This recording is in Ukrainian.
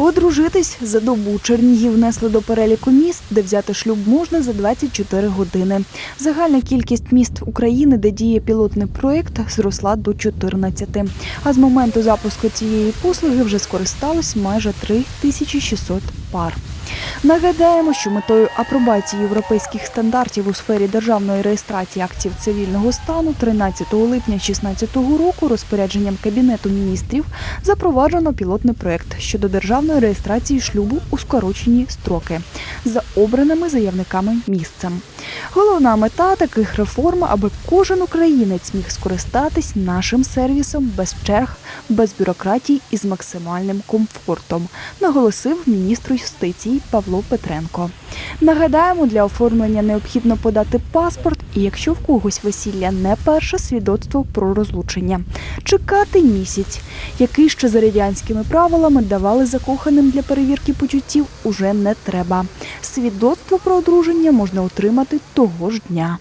Одружитись за добу Чернігів внесли до переліку міст, де взяти шлюб можна за 24 години. Загальна кількість міст України, де діє пілотний проєкт, зросла до 14. А з моменту запуску цієї послуги вже скористалось майже 3600 пар. Нагадаємо, що метою апробації європейських стандартів у сфері державної реєстрації актів цивільного стану 13 липня 2016 року розпорядженням Кабінету міністрів запроваджено пілотний проект щодо державної реєстрації шлюбу у скорочені строки за обраними заявниками місцем. Головна мета таких реформ, аби кожен українець міг скористатись нашим сервісом без черг, без бюрократій і з максимальним комфортом, наголосив міністр юстиції Павло Петренко. Нагадаємо, для оформлення необхідно подати паспорт, і якщо в когось весілля не перше свідоцтво про розлучення, чекати місяць, який ще за радянськими правилами давали закоханим для перевірки почуттів, уже не треба. Свідоцтво про одруження можна отримати того ж дня.